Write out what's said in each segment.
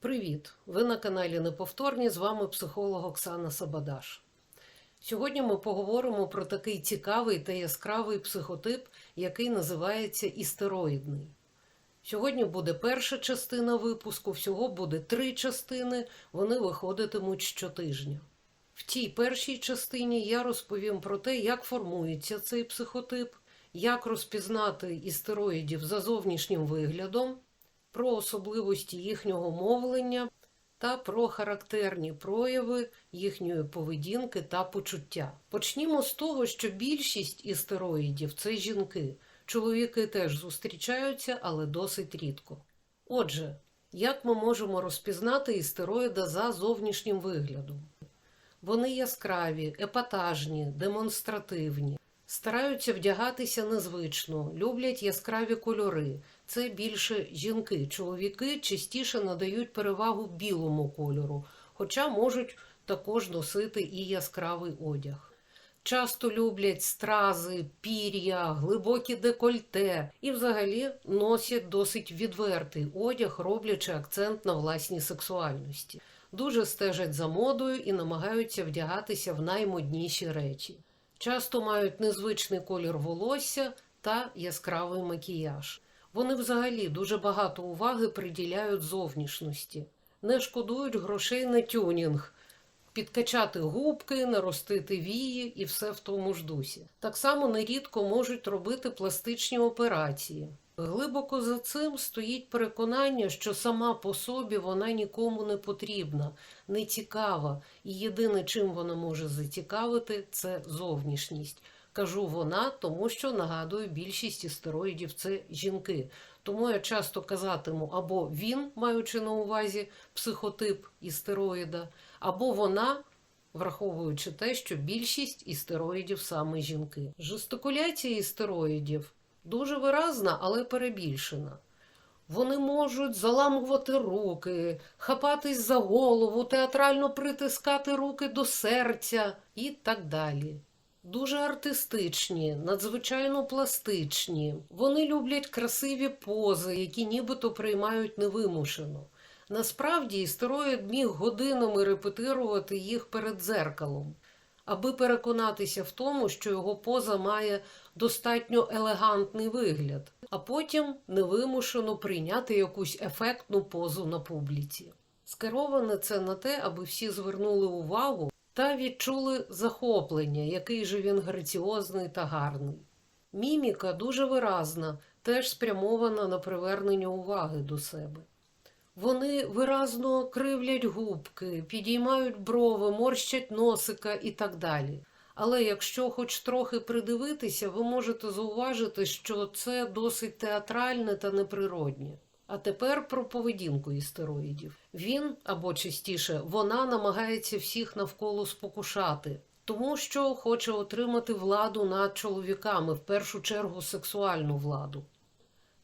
Привіт! Ви на каналі Неповторні. З вами психолог Оксана Сабадаш. Сьогодні ми поговоримо про такий цікавий та яскравий психотип, який називається істероїдний. Сьогодні буде перша частина випуску, всього буде три частини, вони виходитимуть щотижня. В тій першій частині я розповім про те, як формується цей психотип, як розпізнати істероїдів за зовнішнім виглядом, про особливості їхнього мовлення та про характерні прояви їхньої поведінки та почуття. Почнімо з того, що більшість істероїдів це жінки. Чоловіки теж зустрічаються, але досить рідко. Отже, як ми можемо розпізнати істероїда за зовнішнім виглядом? Вони яскраві, епатажні, демонстративні, стараються вдягатися незвично, люблять яскраві кольори. Це більше жінки. Чоловіки частіше надають перевагу білому кольору, хоча можуть також носити і яскравий одяг. Часто люблять стрази, пір'я, глибокі декольте і взагалі носять досить відвертий одяг, роблячи акцент на власній сексуальності. Дуже стежать за модою і намагаються вдягатися в наймодніші речі. Часто мають незвичний колір волосся та яскравий макіяж. Вони взагалі дуже багато уваги приділяють зовнішності, не шкодують грошей на тюнінг, підкачати губки, наростити вії і все в тому ж дусі. Так само нерідко можуть робити пластичні операції. Глибоко за цим стоїть переконання, що сама по собі вона нікому не потрібна, не цікава, і єдине, чим вона може зацікавити, це зовнішність. Кажу вона, тому що нагадую, більшість істероїдів це жінки. Тому я часто казатиму або він, маючи на увазі психотип істероїда, або вона, враховуючи те, що більшість істероїдів саме жінки. Жестикуляція істероїдів дуже виразна, але перебільшена. Вони можуть заламувати руки, хапатись за голову, театрально притискати руки до серця і так далі. Дуже артистичні, надзвичайно пластичні. Вони люблять красиві пози, які нібито приймають невимушено. Насправді істероїд міг годинами репетирувати їх перед дзеркалом, аби переконатися в тому, що його поза має достатньо елегантний вигляд, а потім невимушено прийняти якусь ефектну позу на публіці. Скероване це на те, аби всі звернули увагу та відчули захоплення, який же він граціозний та гарний. Міміка дуже виразна, теж спрямована на привернення уваги до себе. Вони виразно кривлять губки, підіймають брови, морщать носика і так далі. Але якщо хоч трохи придивитися, ви можете зауважити, що це досить театральне та неприроднє. А тепер про поведінку істероїдів. Він або частіше вона намагається всіх навколо спокушати, тому що хоче отримати владу над чоловіками, в першу чергу сексуальну владу.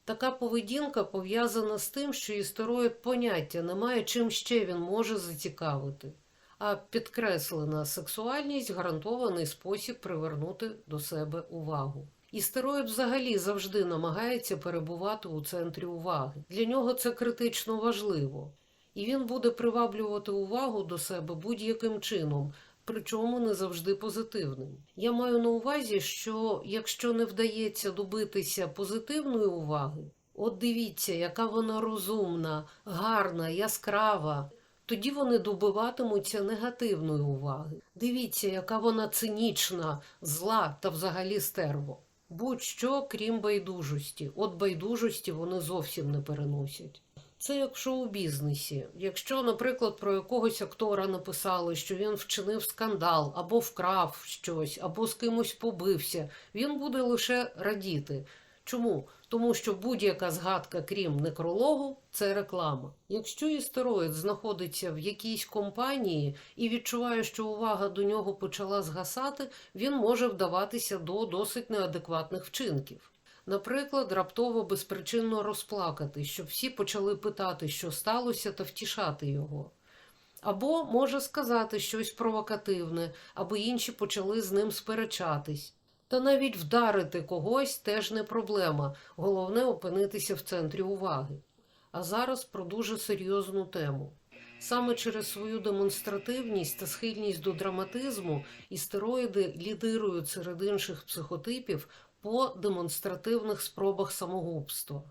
Така поведінка пов'язана з тим, що істероїд поняття немає, чим ще він може зацікавити, а підкреслена сексуальність гарантований спосіб привернути до себе увагу. Істероїд взагалі завжди намагається перебувати у центрі уваги. Для нього це критично важливо, і він буде приваблювати увагу до себе будь-яким чином, причому не завжди позитивним. Я маю на увазі, що якщо не вдається добитися позитивної уваги, от дивіться, яка вона розумна, гарна, яскрава. Тоді вони добиватимуться негативної уваги. Дивіться, яка вона цинічна, зла та взагалі стерво. Будь-що, крім байдужості. От байдужості вони зовсім не переносять. Це якщо в шоу-бізнесі. Якщо, наприклад, про якогось актора написали, що він вчинив скандал, або вкрав щось, або з кимось побився, він буде лише радіти. Чому? Тому що будь-яка згадка, крім некрологу, це реклама. Якщо істероїд знаходиться в якійсь компанії і відчуває, що увага до нього почала згасати, він може вдаватися до досить неадекватних вчинків. Наприклад, раптово безпричинно розплакати, щоб всі почали питати, що сталося, та втішати його. Або може сказати щось провокативне, аби інші почали з ним сперечатись. Та навіть вдарити когось теж не проблема, головне опинитися в центрі уваги. А зараз про дуже серйозну тему. Саме через свою демонстративність та схильність до драматизму істероїди лідирують серед інших психотипів по демонстративних спробах самогубства.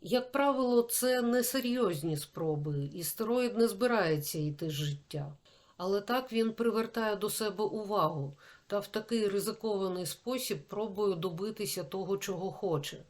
Як правило, це несерйозні спроби, і стероїд не збирається йти з життя. Але так він привертає до себе увагу та в такий ризикований спосіб пробує добитися того, чого хоче.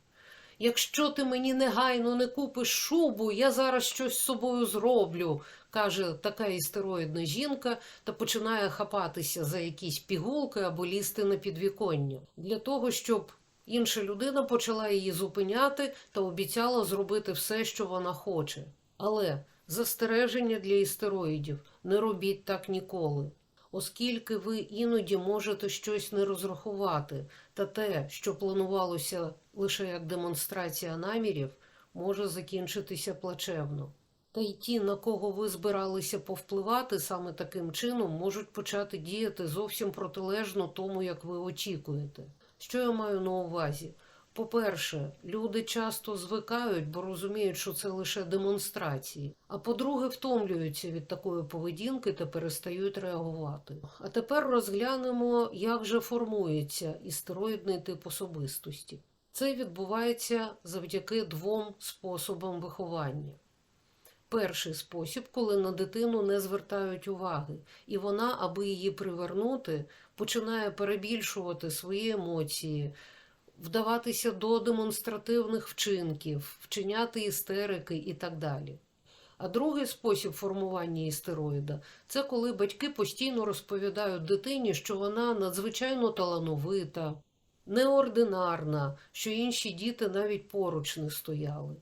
Якщо ти мені негайно не купиш шубу, я зараз щось з собою зроблю, каже така істероїдна жінка та починає хапатися за якісь пігулки або лізти на підвіконня для того, щоб інша людина почала її зупиняти та обіцяла зробити все, що вона хоче. Але застереження для істероїдів не робіть так ніколи. Оскільки ви іноді можете щось не розрахувати, та те, що планувалося лише як демонстрація намірів, може закінчитися плачевно. Та й ті, на кого ви збиралися повпливати саме таким чином, можуть почати діяти зовсім протилежно тому, як ви очікуєте. Що я маю на увазі? По-перше, люди часто звикають, бо розуміють, що це лише демонстрації. А по-друге, втомлюються від такої поведінки та перестають реагувати. А тепер розглянемо, як же формується істероїдний тип особистості. Це відбувається завдяки двом способам виховання. Перший спосіб, коли на дитину не звертають уваги, і вона, аби її привернути, починає перебільшувати свої емоції, вдаватися до демонстративних вчинків, вчиняти істерики і так далі. А другий спосіб формування істероїда це коли батьки постійно розповідають дитині, що вона надзвичайно талановита, неординарна, що інші діти навіть поруч не стояли.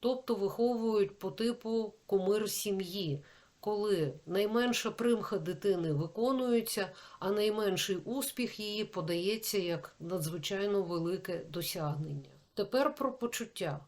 Тобто виховують по типу кумир сім'ї, коли найменша примха дитини виконується, а найменший успіх її подається як надзвичайно велике досягнення. Тепер про почуття.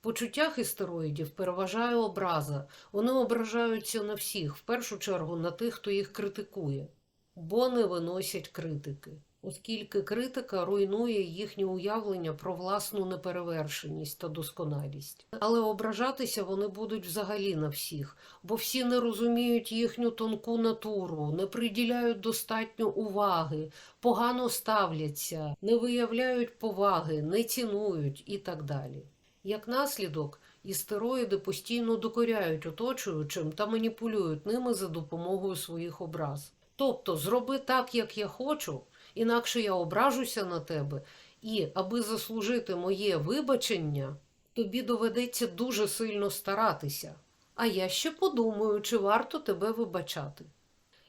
В почуттях істероїдів переважає образа. Вони ображаються на всіх, в першу чергу на тих, хто їх критикує, бо не виносять критики, оскільки критика руйнує їхнє уявлення про власну неперевершеність та досконалість. Але ображатися вони будуть взагалі на всіх, бо всі не розуміють їхню тонку натуру, не приділяють достатньо уваги, погано ставляться, не виявляють поваги, не цінують і так далі. Як наслідок, істероїди постійно докоряють оточуючим та маніпулюють ними за допомогою своїх образ. Тобто, зроби так, як я хочу, інакше я ображуся на тебе, і, аби заслужити моє вибачення, тобі доведеться дуже сильно старатися. А я ще подумаю, чи варто тебе вибачати.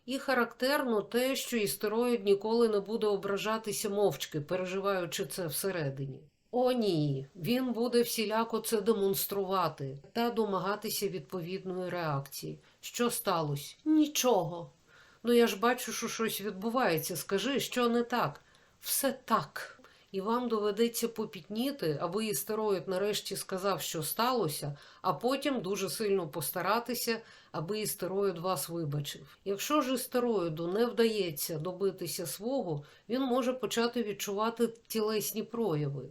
І характерно те, що істероїд ніколи не буде ображатися мовчки, переживаючи це всередині. О, ні, він буде всіляко це демонструвати та домагатися відповідної реакції. Що сталося? Нічого. Ну я ж бачу, що щось відбувається. Скажи, що не так? Все так. І вам доведеться попітніти, аби істероїд нарешті сказав, що сталося, а потім дуже сильно постаратися, аби істероїд вас вибачив. Якщо ж істероїду не вдається добитися свого, він може почати відчувати тілесні прояви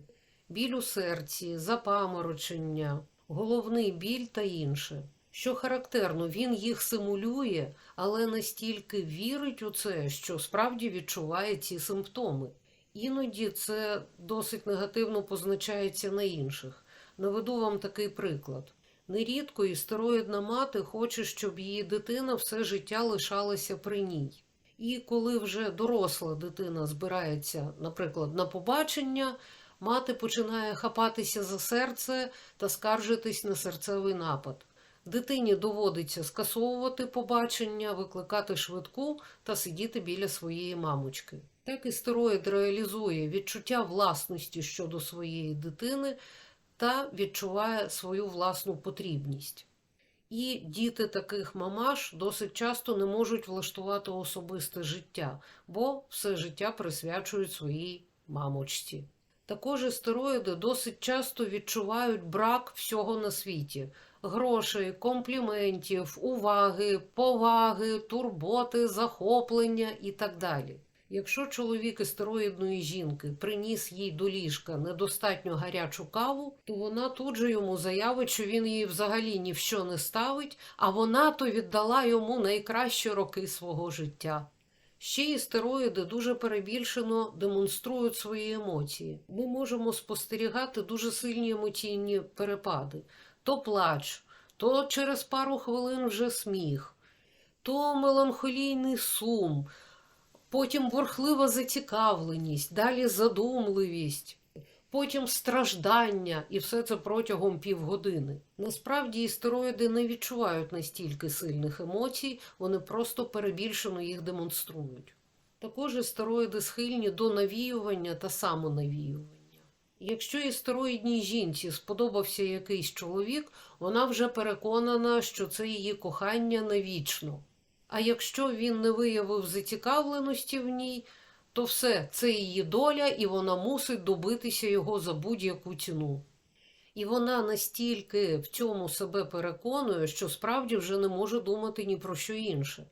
біль у серці, запаморочення, головний біль та інше. Що характерно, він їх симулює, але настільки вірить у це, що справді відчуває ці симптоми. Іноді це досить негативно позначається на інших. Наведу вам такий приклад. Нерідко істероїдна мати хоче, щоб її дитина все життя лишалася при ній. І коли вже доросла дитина збирається, наприклад, на побачення, мати починає хапатися за серце та скаржитись на серцевий напад. Дитині доводиться скасовувати побачення, викликати швидку та сидіти біля своєї мамочки. Так істероїд реалізує відчуття власності щодо своєї дитини та відчуває свою власну потрібність. І діти таких мамаш досить часто не можуть влаштувати особисте життя, бо все життя присвячують своїй мамочці. Також істероїди досить часто відчувають брак всього на світі: грошей, компліментів, уваги, поваги, турботи, захоплення і так далі. Якщо чоловік істероїдної жінки приніс їй до ліжка недостатньо гарячу каву, то вона тут же йому заявить, що він її взагалі ні в що не ставить, а вона то віддала йому найкращі роки свого життя. Ще й стероїди дуже перебільшено демонструють свої емоції. Ми можемо спостерігати дуже сильні емоційні перепади: то плач, то через пару хвилин вже сміх, то меланхолійний сум, потім бурхлива зацікавленість, далі задумливість. Потім страждання, і все це протягом півгодини. Насправді істероїди не відчувають настільки сильних емоцій, вони просто перебільшено їх демонструють. Також істероїди схильні до навіювання та самонавіювання. Якщо істероїдній жінці сподобався якийсь чоловік, вона вже переконана, що це її кохання навічно. А якщо він не виявив зацікавленості в ній, то все це її доля, і вона мусить добитися його за будь-яку ціну. І вона настільки в цьому себе переконує, що справді вже не може думати ні про що інше.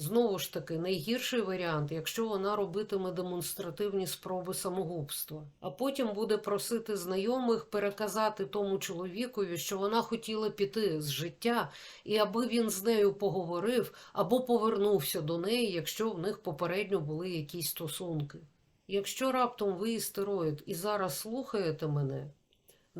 Знову ж таки, найгірший варіант, якщо вона робитиме демонстративні спроби самогубства, а потім буде просити знайомих переказати тому чоловікові, що вона хотіла піти з життя, і аби він з нею поговорив або повернувся до неї, якщо в них попередньо були якісь стосунки. Якщо раптом ви істероїд і зараз слухаєте мене,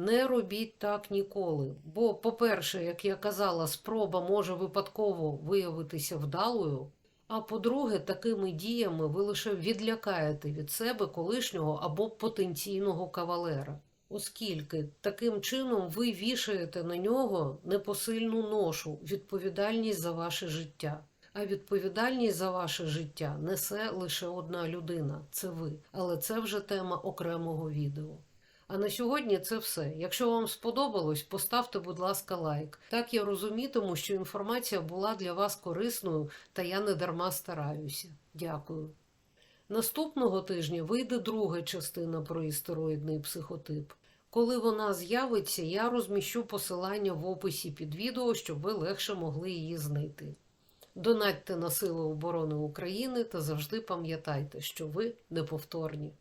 не робіть так ніколи. Бо, по-перше, як я казала, спроба може випадково виявитися вдалою. А по-друге, такими діями ви лише відлякаєте від себе колишнього або потенційного кавалера, оскільки таким чином ви вішаєте на нього непосильну ношу, відповідальність за ваше життя. А відповідальність за ваше життя несе лише одна людина це ви. Але це вже тема окремого відео. А на сьогодні це все. Якщо вам сподобалось, поставте, будь ласка, лайк. Так я розумітиму, що інформація була для вас корисною, та я не дарма стараюся. Дякую. Наступного тижня вийде друга частина про істероїдний психотип. Коли вона з'явиться, я розміщу посилання в описі під відео, щоб ви легше могли її знайти. Донатьте на Сили оборони України та завжди пам'ятайте, що ви неповторні.